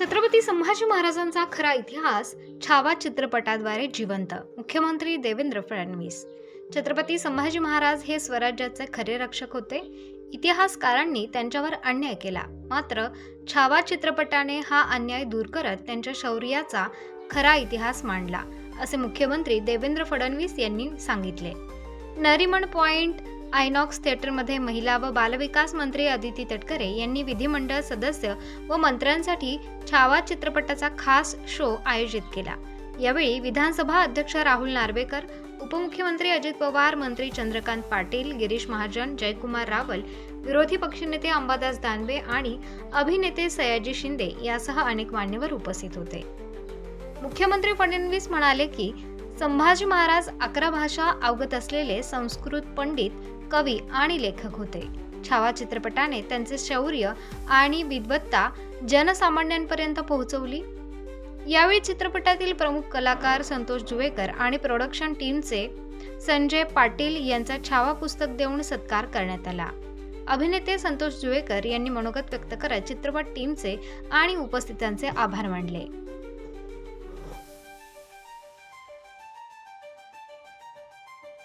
छत्रपती संभाजी महाराजांचा खरा इतिहास छावा चित्रपटाद्वारे जिवंत मुख्यमंत्री देवेंद्र फडणवीस. छत्रपती संभाजी महाराज हे स्वराज्याचे खरे रक्षक होते. इतिहासकारांनी त्यांच्यावर अन्याय केला. मात्र छावा चित्रपटाने हा अन्याय दूर करत त्यांच्या शौर्याचा खरा इतिहास मांडला असे मुख्यमंत्री देवेंद्र फडणवीस यांनी सांगितले. नरिमन पॉइंट आयनॉक्स थिएटरमध्ये महिला व बालविकास मंत्री अदिती तटकरे यांनी विधिमंडळ सदस्य व मंत्र्यांसाठी छावा चित्रपटाचा खास शो आयोजित केला. यावेळी विधानसभा अध्यक्ष राहुल नार्वेकर उपमुख्यमंत्री अजित पवार मंत्री चंद्रकांत पाटील गिरीश महाजन जयकुमार रावल विरोधी पक्षनेते अंबादास दानवे आणि अभिनेते सयाजी शिंदे यासह अनेक मान्यवर उपस्थित होते. मुख्यमंत्री फडणवीस म्हणाले की संभाजी महाराज अकरा भाषा अवगत असलेले संस्कृत पंडित कवी आणि लेखक होते. छावा चित्रपटाने त्यांचे शौर्य आणि विद्वत्ता जनसामान्यांपर्यंत पोहोचवली. यावेळी चित्रपटातील प्रमुख कलाकार संतोष जुवेकर आणि प्रोडक्शन टीमचे संजय पाटील यांचा छावा पुस्तक देऊन सत्कार करण्यात आला. अभिनेते संतोष जुवेकर यांनी मनोगत व्यक्त करत चित्रपट टीमचे आणि उपस्थितांचे आभार मानले.